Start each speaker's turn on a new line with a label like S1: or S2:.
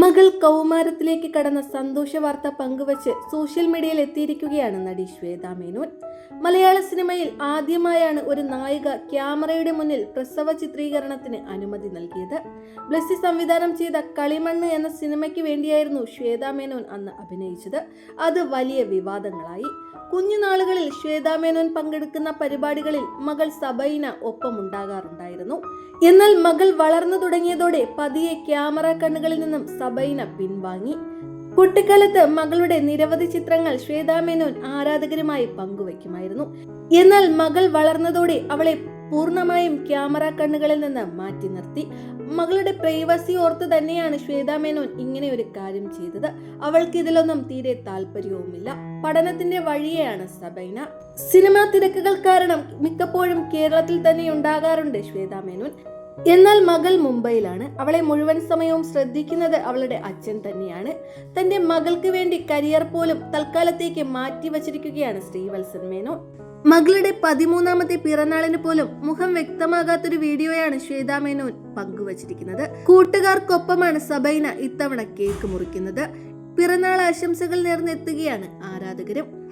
S1: മകൾ കൗമാരത്തിലേക്ക് കടന്ന സന്തോഷ വാർത്ത പങ്കുവച്ച് സോഷ്യൽ മീഡിയയിൽ എത്തിയിരിക്കുകയാണ് നടി ശ്വേത മേനോൻ. മലയാള സിനിമയിൽ ആദ്യമായാണ് ഒരു നായിക ക്യാമറയുടെ മുന്നിൽ പ്രസവ ചിത്രീകരണത്തിന് അനുമതി നൽകിയത്. ബ്ലസ്സി സംവിധാനം ചെയ്ത കളിമണ്ണ് എന്ന സിനിമയ്ക്ക് വേണ്ടിയായിരുന്നു ശ്വേതാമേനോൻ അന്ന് അഭിനയിച്ചത്. അത് വലിയ വിവാദങ്ങളായി. കുഞ്ഞുനാളുകളിൽ ശ്വേതാമേനോൻ പങ്കെടുക്കുന്ന പരിപാടികളിൽ മകൾ സബൈന ഒപ്പമുണ്ടാകാറുണ്ടായിരുന്നു. എന്നാൽ മകൾ വളർന്നു തുടങ്ങിയതോടെ പതിയെ ക്യാമറ കണ്ണുകളിൽ നിന്നും സബൈന പിൻവാങ്ങി. കുട്ടിക്കാലത്ത് മകളുടെ നിരവധി ചിത്രങ്ങൾ ശ്വേതാ മേനോൻ ആരാധകരുമായി പങ്കുവയ്ക്കുമായിരുന്നു. എന്നാൽ മകൾ വളർന്നതോടെ അവളെ പൂർണമായും ക്യാമറ കണ്ണുകളിൽ നിന്ന് മാറ്റി നിർത്തി. മകളുടെ പ്രൈവസി ഓർത്ത് തന്നെയാണ് ശ്വേതാ മേനോൻ ഇങ്ങനെ ഒരു കാര്യം ചെയ്തത്. അവൾക്ക് ഇതിലൊന്നും തീരെ താല്പര്യവുമില്ല. പഠനത്തിന്റെ വഴിയെയാണ് സബൈന. സിനിമാ തിരക്കുകൾ കാരണം മിക്കപ്പോഴും കേരളത്തിൽ തന്നെ ഉണ്ടാകാറുണ്ട് ശ്വേതാ മേനോൻ. എന്നാൽ മകൾ മുംബൈയിലാണ്. അവളെ മുഴുവൻ സമയവും ശ്രദ്ധിക്കുന്നത് അവളുടെ അച്ഛൻ തന്നെയാണ്. തന്റെ മകൾക്ക് വേണ്ടി കരിയർ പോലും തൽക്കാലത്തേക്ക് മാറ്റി വച്ചിരിക്കുകയാണ് ശ്രീവത്സൻ മേനോൻ. മകളുടെ പതിമൂന്നാമത്തെ പിറന്നാളിന് പോലും മുഖം വ്യക്തമാകാത്തൊരു വീഡിയോയാണ് ശ്വേതാ മേനോൻ പങ്കുവച്ചിരിക്കുന്നത്. കൂട്ടുകാർക്കൊപ്പമാണ് സബൈന ഇത്തവണ കേക്ക് മുറിക്കുന്നത്. പിറന്നാൾ ആശംസകൾ നേർന്നെത്തുകയാണ് ആരാധകരും.